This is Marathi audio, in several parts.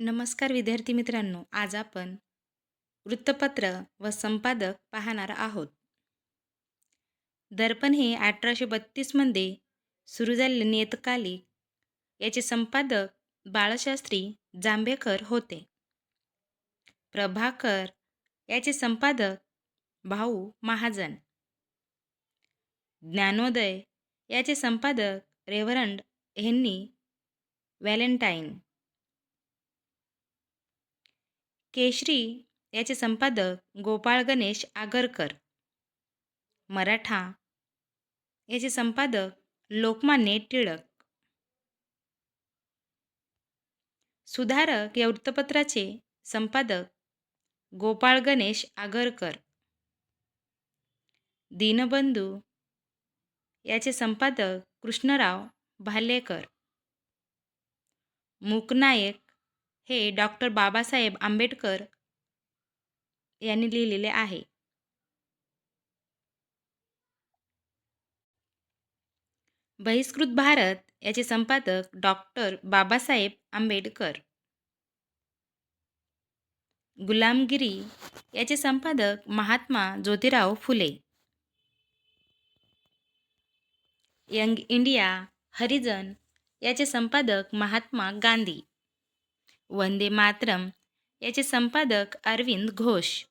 नमस्कार विद्यार्थी मित्रांनो आज आपण वृत्तपत्र व संपादक पाहणार आहोत. दर्पण हे अठराशे बत्तीसमध्ये सुरू झालेले नियतकालिक याचे संपादक बाळशास्त्री जांभेकर होते. प्रभाकर याचे संपादक भाऊ महाजन. ज्ञानोदय याचे संपादक रेव्हरंड हेन्नी व्हॅलेंटाईन. केशरी याचे संपादक गोपाळ गणेश आगरकर. मराठा याचे संपादक लोकमान्य टिळक. सुधारक या वृत्तपत्राचे संपादक गोपाळ गणेश आगरकर. दीनबंधू याचे संपादक कृष्णराव भालेकर. मूकनायक हे डॉक्टर बाबासाहेब आंबेडकर यांनी लिहिलेले आहे. बहिष्कृत भारत याचे संपादक डॉक्टर बाबासाहेब आंबेडकर. गुलामगिरी याचे संपादक महात्मा ज्योतिराव फुले. यंग इंडिया हरिजन याचे संपादक महात्मा गांधी. वंदे मातरम याचे संपादक अरविंद घोष.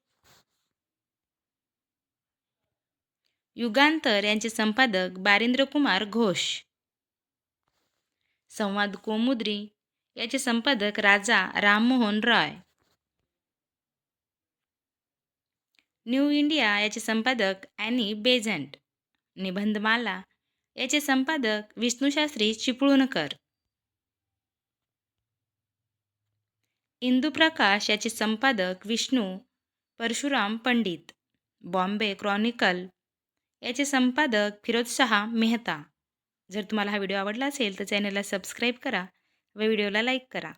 युगांतर यांचे संपादक बारेंद्रकुमार घोष. संवाद कोमुद्री याचे संपादक राजा राममोहन रॉय. न्यू इंडिया याचे संपादक ॲनी बेझंट. निबंधमाला याचे संपादक विष्णुशास्त्री चिपळूणकर. इंदुप्रकाश याचे संपादक विष्णू परशुराम पंडित. Bombay chronicle. याचे संपादक फिरोजशहा मेहता. जर तुम्हाला हा व्हिडिओ आवडला असेल तर चॅनलला सबस्क्राईब करा व व्हिडिओला लाईक करा.